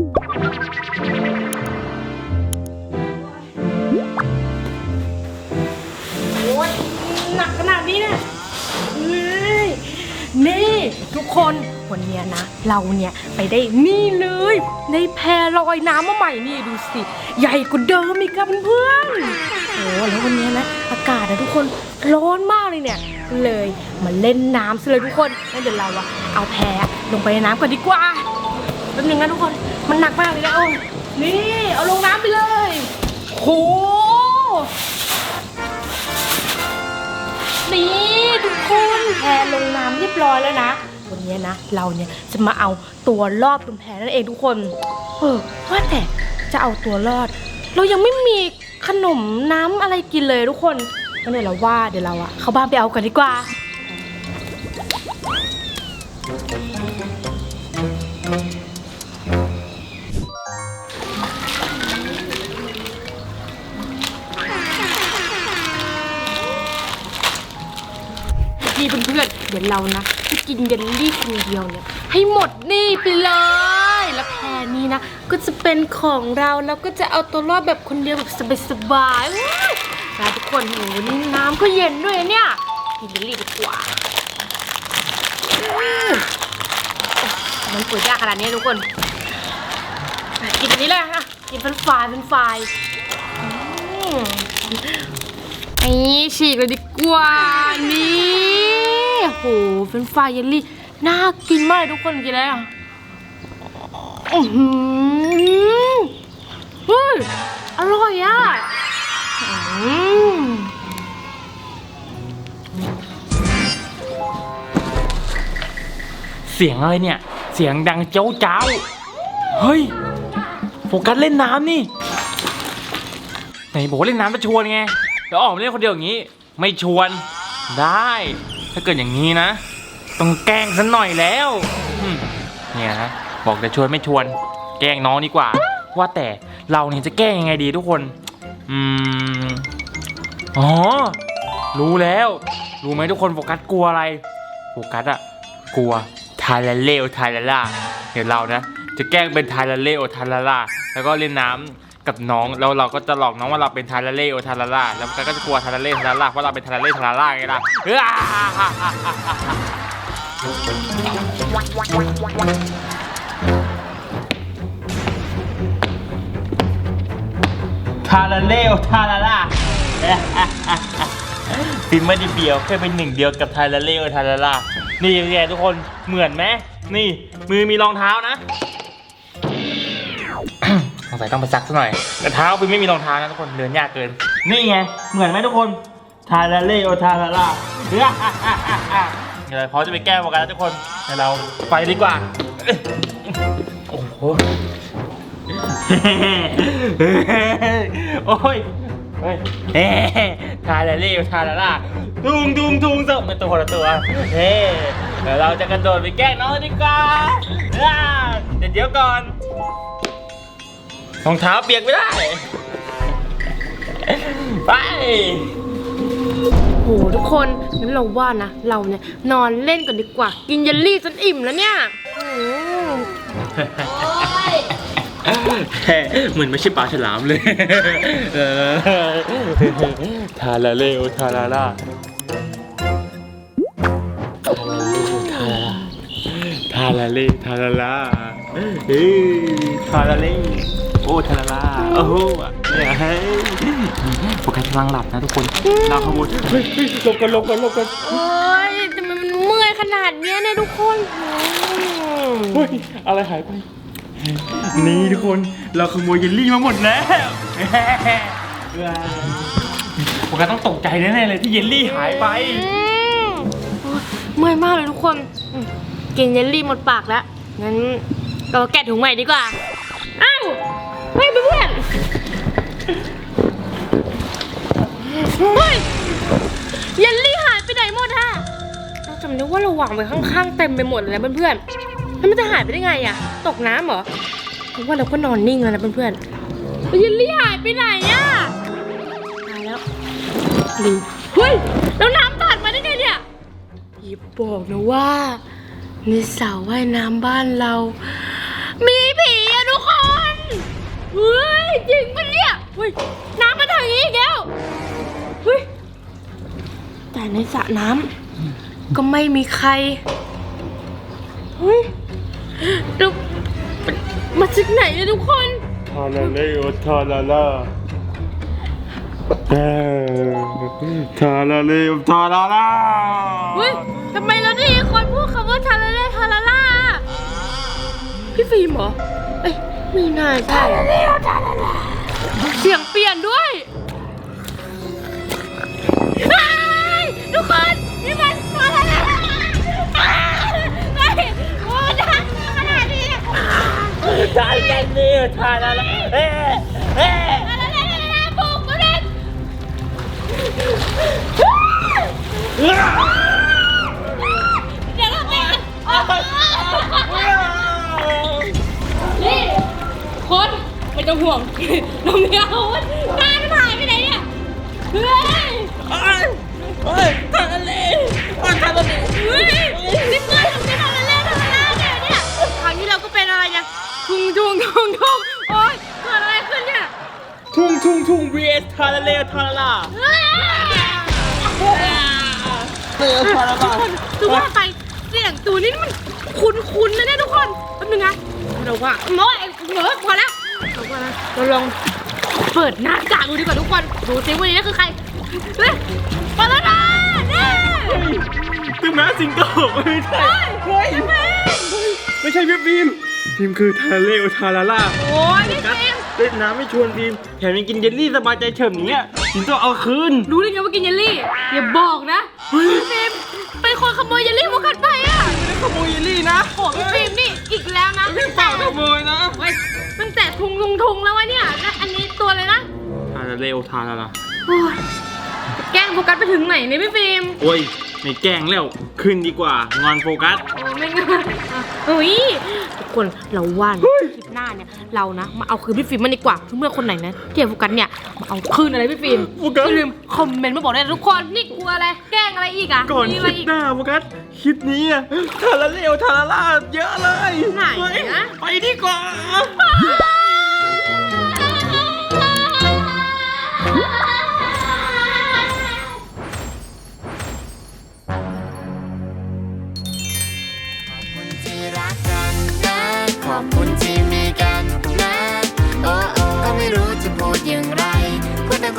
โอ้ยหนักขนาดนี้เนี่ยเฮ้ยนี่ทุกคนวันเนี้ยนะ เราเนี่ยไปได้นี่เลย ในแพลอยน้ำมาใหม่นี่ดูสิ ใหญ่กว่าเดิมอีกครับเพื่อนๆโอ้แล้ววันเนี้ยนะ อากาศนะทุกคนร้อนมากเลยเนี่ย เลยมาเล่นน้ำซะเลยทุกคนงั้นเดี๋ยวเราอะเอาแพลงไปในน้ำก่อนดีกว่า แป๊บนึงนะทุกคน มันหนักมากเลยนะอ้นี่ เอาลงน้ำไปเลย โห นี่ทุกคนแพลงน้ำเรียบร้อยแล้วนะ วันนี้นะ เราเนี่ยจะมาเอาตัวรอดบนแพนั่นเองทุกคน เออ ว่าแต่จะเอาตัวรอด เรายังไม่มีขนมน้ำอะไรกินเลยทุกคนงั้นเดี๋ยวเราว่าเดี๋ยวเราอะเข้าบ้านไปเอากันดีกว่า นี่เพื่อนๆเดี๋ยวเรานะจะกินเยลลี่คนเดียวเนี่ยให้หมดนี่ไปเลย แล้วแพรนี้นะ ก็จะเป็นของเราแล้วก็จะเอาตัวรอดแบบคนเดียวแบบสบายๆว้าวนะทุกคนโหนี่น้ำก็เย็นด้วยเนี่ยกินเยลลี่ดีกว่าอื้อมันเปิดยากขนาดนี้ทุกคนอะกินอันนี้เลยค่ะกินเป็นไฟรายเป็นไฟรายอืม นี่ฉีกเลยดีกว่า นี่ โหเฟรนฟรายเยลลี่น่ากินมากเลยทุกคนกินแล้วอือหือเฮ้ยอร่อยอะอืมเสียงอะไรเนี่ย เสียงดังเจ้าเจ้า เฮ้ย โฟกัสเล่นน้ำนี่ ไหนบอกว่าเล่นน้ำจะชวนไงแล้วออกมาเล่นคนเดียวอย่างนี้ ไม่ชวน ได้ ถ้าเกิดอย่างนี้นะ ต้องแกล้งสันหน่อยแล้วอืมเนี่ยนะบอกจะชวนไม่ชวน แกล้งน้องดีกว่า ว่าแต่เราเนี่ยจะแกล้งยังไงดีทุกคน อืม อ๋อ รู้แล้ว รู้ไหมทุกคนโฟกัสกลัวอะไร โฟกัสอะกลัวทาราเลโอทาราล่าเดี๋ยวเรานะ จะแกล้งเป็นทาราเลโอทาราล่าแล้วก็เล่นน้ำ กับน้องแล้วเราก็จะหลอกน้องว่าเราเป็นทาราเล่โอทาราล่าแล้วกันก็จะกลัวทาราเล่ทาราล่าเพราะเราเป็นทาราเล่ทาราล่าไงล่ะเออทาราเลโอทาราล่าฟิล์มไม่ได้เบียวแค่เป็นหนึ่งเดียวกับทยละเล่ไทยละล่านี่ไงทุกคนเหมือนไหมนี่มือมีรองเท้านะ สงสัยต้องไปซักซะหน่อย แต่เท้าฟิล์มไม่มีรองเท้านะทุกคนเดินยากเกิน นี่ไง เหมือนไหมทุกคนทยละเล่ไทยละล่าเดี๋ยวพอจะไปแก้โฟกัสแล้วทุกคนเดี๋ยวเราไปดีกว่า โอ้โห โอ้ยเฮ้ทาราเล่ทาราล่าทุงทุงทุงเสิร์ฟเป็นตัวคนละตัว เฮ้เดี๋ยวเราจะกระโดดไปแก้น้องดีกว่าเดี๋ยวก่อน รองเท้าเปียกไม่ได้ ไป โหทุกคนงั้นเราว่านะ เราเนี่ยนอนเล่นก่อนดีกว่า กินเยลลี่จนอิ่มแล้วเนี่ยอืมเหมือนไม่ใช่ปลาฉลามเลยเออทาราเล่ทาราล่าทาราเล่ทาราล่าเฮ้ยทาราเล่โอ้ทาราลาโอ้โหเนี่ยเฮ้ยโฟกัสกำลังหลับนะทุกคนเราขบวนเฮ้ยเฮ้ยหลบกันหลบกันหลบกันโอ้ยทำไมมันเมื่อยขนาดเนี้ยเนี่ยทุกคนเฮ้ยอะไรหายไป นี่ทุกคนเราขโมยเยลลี่มาหมดแล้วโฟกัสต้องตกใจแน่ๆเลยที่เยลลี่หายไปเมื่อยมากเลยทุกคน กินเยลลี่หมดปากแล้วงั้นเราแกะถุงใหม่ดีกว่า อ้าว ฮ้ยเพื่อนเฮ้ยเยลลี่หายไปไหนหมดฮะเราจำได้ว่าเราวางไว้ข้างๆเต็มไปหมดเลยนะเพื่อนๆแล้วมันจะหายไปได้ไงอะตกน้ำเหรอเพราะว่าเราก็นอนนิ่งแล้วนะเพื่อนๆเยลลี่หายไปไหนอะตายแล้วหรือเฮ้ยแล้วน้ำตัดมาได้ไงเนี่ยอย่าบอกนะว่าในสระว่ายน้ำบ้านเรา ยน้ำมาทางนี้อีกแล้วเฮ้ยแต่ในสระน้ำก็ไม่มีใครเฮ้ยเรามาจากไหนเนี่ยทุกคน ทาราเลโอทาราลาเออทาราเลโอทาราลาเฮ้ยทำไมเราได้ยินคนพูดคำว่าทาราเล่ทาราล่าพี่ฟิล์มเหรอ เอ้ย ห่วงเราไม่เอางานมันหายไปไหนเนี่ย เฮ้ยเฮ้ยทาราเลทาราเลเฮ้ยนี่เพื่อนทำเป็นอะไรเล่นทำอะไรเนี่ยเนี่ยคราวนี้เราก็เป็นอะไรเนี่ยทุ่งทุ่งทุงทุงโอ๊ยเกิดอะไรขึ้นเนี่ย ทุ่งทุ่งทุ่ง vs ทาราเลทาราลาเฮ้ยเลทาราลาทุกคนว่าไปเสียงตูนี่มันคุ้นๆนะเนี่ยทุกคนแป๊บนึงนะเราว่าโน้ยเหนอพอแล้ว เราว่านะเราลองเปิดหน้ากากดูดีกว่าทุกคนดูซิว่านี่คือใครเฮ้ยเปิดแล้วนะเนี่ยตึ้งนะสิงโตไม่ใช่เฮ้ยพี่ฟิล์มไม่ใช่พี่ฟิล์มฟิล์มคือทาราเลโอทาราลาโอ้ยพี่ฟิล์มเล่นน้ำไม่ชวนฟิล์มแถมยังกินเยลลี่สบายใจเฉิมอย่างเงี้ยสิงโตเอาคืนรู้ได้ไงว่ากินเยลลี่อย่าบอกนะพี่ฟิล์มเป็นคนขโมยเยลลี่โมกัดไปอะ ขโมยเยลลี่นะโอ้พี่ฟิล์มนี่อีกแล้วนะตั้งแต่ขโมยนะเฮ้ยตั้งแต่ทุงทุงทุงแล้ววะเนี่ยแล้วอันนี้ตัวเลยนะทาราเลโอทาราลาโอ้ยแกล้งโฟกัสไปถึงไหนเนี่ยพี่ฟิล์มโอ้ยไม่แกล้งแล้วขึ้นดีกว่า งอนโฟกัส โอ้ไม่ง่ายอะเฮ้ยทุกคนเราว่านะคลิปหน้า เนี่ยเรานะมาเอาคืนพี่ฟิล์มมันดีกว่าเมื่อคนไหนนะที่อยากโฟกัสเนี่ยมาเอาคืนอะไรพี่ฟิล์มโฟกัส อย่าลืมคอมเมนต์มาบอกได้นะทุกคนนี่กลัวอะไรแกล้งอะไรอีกอะก่อนมีคอะไรลิปอีก หน้าโฟกัสคลิปนี้อะทาราเลโอทาราลาเยอะเลยไหนนะไปดีกว่าที่